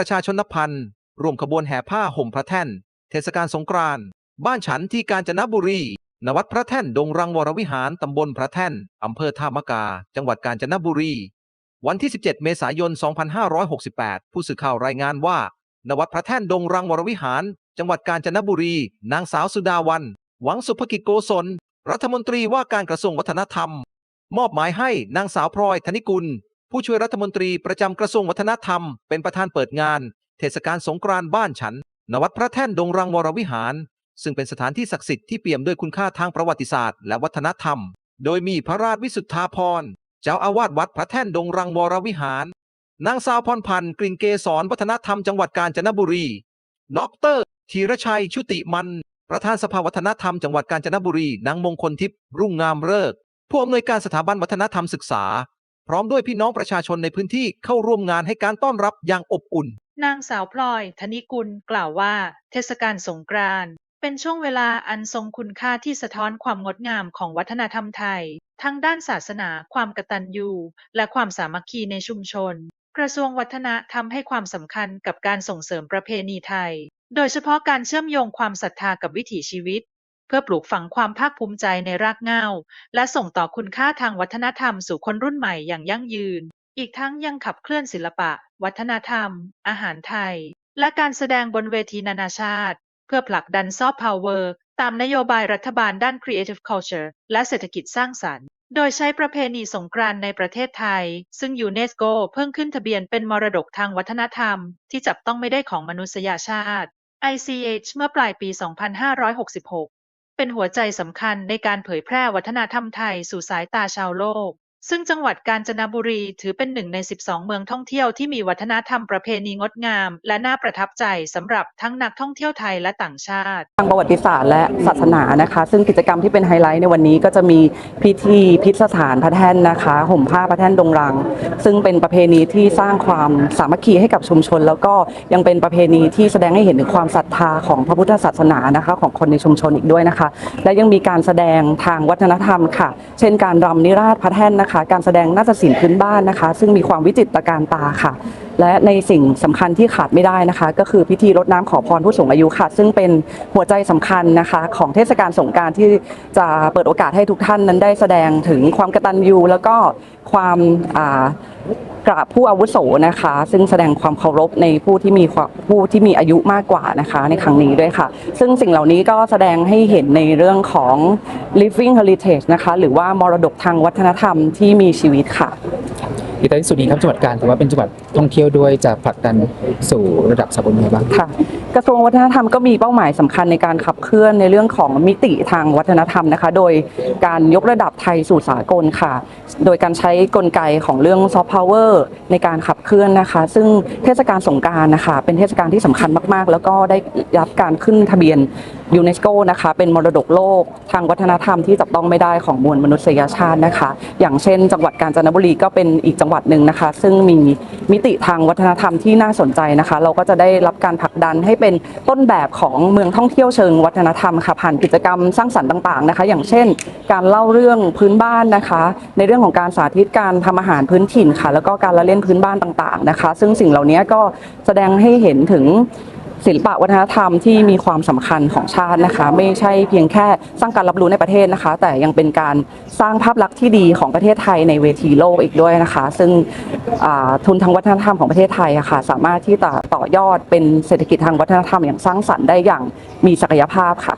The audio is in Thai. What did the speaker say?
ประชาชนพันธ์ร่วมขบวนแห่ผ้าห่มพระแท่น เทศกาลสงกรานต์บ้านฉันที่กาญจนบุรีณวัดพระแท่นดงรังวรวิหารตำบลพระแท่นอำเภอท่ามะกา จังหวัดกาญจนบุรี วันที่ 17 เมษายน 2568 ผู้สื่อข่าวรายงานว่าณวัดพระแท่นดงรังวรวิหาร จังหวัดกาญจนบุรี นางสาวสุดาวัน หวังสุภกิจโกศล รัฐมนตรีว่าการกระทรวงวัฒนธรรม มอบหมายให้นางสาวพลอยธนิกุล ผู้ช่วยรัฐมนตรีประจำกระทรวงวัฒนธรรม เป็นประธานเปิดงาน เทศกาลสงกรานต์บ้านฉัน ณ วัดพระแท่นดงรังวรวิหาร ซึ่งเป็นสถานที่ศักดิ์สิทธิ์ที่เปี่ยมด้วยคุณค่าทางประวัติศาสตร์และวัฒนธรรม โดยมีพระราชวิสุทธาภรเจ้าอาวาสวัดพระแท่นดงรังวรวิหาร นางสาวพรพันธ์กลิ่นเกษรวัฒนธรรมจังหวัดกาญจนบุรี ดรธีรชัยชุติมัน ประธานสภาวัฒนธรรมจังหวัดกาญจนบุรี นางมงคลทิพย์รุ่งงามเลิกผู้อำนวยการสถาบันวัฒนธรรมศึกษา พร้อมด้วยพี่น้องประชาชนในพื้นที่เข้าร่วมงานให้การต้อนรับอย่างอบอุ่น นางสาวพลอยธนิกุลกล่าวว่า เทศกาลสงกรานต์เป็นช่วงเวลาอันทรงคุณค่าที่สะท้อนความงดงามของวัฒนธรรมไทย ทั้งด้านศาสนา ความกตัญญู และความสามัคคีในชุมชน กระทรวงวัฒนธรรมให้ความสำคัญกับการส่งเสริมประเพณีไทย โดยเฉพาะการเชื่อมโยงความศรัทธากับวิถีชีวิต เพื่อปลูกฝังความภาคภูมิใจในรากเหง้า และส่งต่อคุณค่าทางวัฒนธรรมสู่คนรุ่นใหม่อย่างยั่งยืน อีกทั้งยังขับเคลื่อนศิลปะ วัฒนธรรม อาหารไทย และการแสดงบนเวทีนานาชาติ เพื่อผลักดันซอฟต์พาวเวอร์ตามนโยบายรัฐบาลด้าน Creative Culture และเศรษฐกิจสร้างสรรค์ โดยใช้ประเพณีสงกรานต์ในประเทศไทย ซึ่งยูเนสโกเพิ่งขึ้นทะเบียนเป็นมรดกทางวัฒนธรรม ที่จับต้องไม่ได้ของมนุษยชาติ ICH เมื่อปลายปี 2566 เป็นหัวใจสำคัญในการเผยแพร่วัฒนธรรมไทยสู่สายตาชาวโลก ซึ่งจังหวัดกาญจนบุรีถือเป็นหนึ่งใน 12 เมืองท่องเที่ยวที่มีวัฒนธรรมประเพณีงดงาม และน่าประทับใจสำหรับทั้งนักท่องเที่ยวไทยและต่างชาติ ทางประวัติศาสตร์และศาสนานะคะ ซึ่งกิจกรรมที่เป็นไฮไลท์ในวันนี้ก็จะมีพิธีพิธสถานพระแท่นนะคะ ห่มผ้าพระแท่นดงรัง ซึ่งเป็นประเพณีที่สร้างความสามัคคีให้กับชุมชน แล้วก็ยังเป็นประเพณีที่แสดงให้เห็นถึงความศรัทธาของพระพุทธศาสนานะคะ ของคนในชุมชนอีกด้วยนะคะ และยังมีการแสดงทางวัฒนธรรมค่ะ เช่นการรำนิราชพระแท่นนะคะการแสดงนาฏศิลป์พื้นบ้านนะคะ ซึ่งมีความวิจิตรการตาค่ะ และในสิ่งสำคัญที่ขาดไม่ได้นะคะ ก็คือพิธีรดน้ำขอพรผู้สูงอายุค่ะ ซึ่งเป็นหัวใจสำคัญนะคะ ของเทศกาลสงการที่จะเปิดโอกาสให้ทุกท่านนั้นได้แสดงถึงความกตัญญูแล้วก็ความอ่า กราบผู้อาวุโสนะคะ ซึ่งแสดงความเคารพในผู้ที่มีผู้ที่มีอายุมากกว่านะคะในครั้งนี้ด้วยค่ะ ซึ่งสิ่งเหล่านี้ก็แสดงให้เห็นในเรื่องของ living heritage นะคะ หรือว่ามรดกทางวัฒนธรรมที่มีชีวิตค่ะ อีกท้ายที่สุดนี้ครับจังหวัดการถือว่าเป็นจังหวัดท่องเที่ยวด้วยจะผลักดันสู่ระดับสากลยังไงบ้าง ค่ะกระทรวงวัฒนธรรมก็มีเป้าหมายสำคัญในการขับเคลื่อนในเรื่องของมิติทางวัฒนธรรมนะคะ โดยการยกระดับไทยสู่สากลค่ะ โดยการใช้กลไกของเรื่องซอฟต์พาวเวอร์ในการขับเคลื่อนนะคะ ซึ่งเทศกาลสงการนะคะ เป็นเทศกาลที่สำคัญมากๆ แล้วก็ได้รับการขึ้นทะเบียนยูเนสโกนะคะ เป็นมรดกโลกทางวัฒนธรรมที่จับต้องไม่ได้ของมวลมนุษยชาตินะคะ อย่างเช่น จังหวัดกาญจนบุรีก็เป็นอีกจังหวัดหนึ่งนะคะ ซึ่งมีมิติทางวัฒนธรรมที่น่าสนใจนะคะ เราก็จะได้รับการผลักดันให้เป็นต้นแบบของเมืองท่องเที่ยวเชิงวัฒนธรรมค่ะผ่านกิจกรรมสร้างสรรค์ต่างๆนะคะ อย่างเช่น การเล่าเรื่องพื้นบ้านนะคะ ในเรื่องของการสาธิตการทำอาหารพื้นถิ่นค่ะ แล้วก็การละเล่นพื้นบ้านต่างๆนะคะ ซึ่งสิ่งเหล่านี้ก็แสดงให้เห็นถึง ศิลปะวัฒนธรรมที่มีความสำคัญของชาตินะคะ ไม่ใช่เพียงแค่สร้างการรับรู้ในประเทศนะคะ แต่ยังเป็นการสร้างภาพลักษณ์ที่ดีของประเทศไทยในเวทีโลกอีกด้วยนะคะ ซึ่งทุนทางวัฒนธรรมของประเทศไทยอะค่ะสามารถที่จะต่อยอดเป็นเศรษฐกิจทางวัฒนธรรมอย่างสร้างสรรค์ได้อย่างมีศักยภาพค่ะ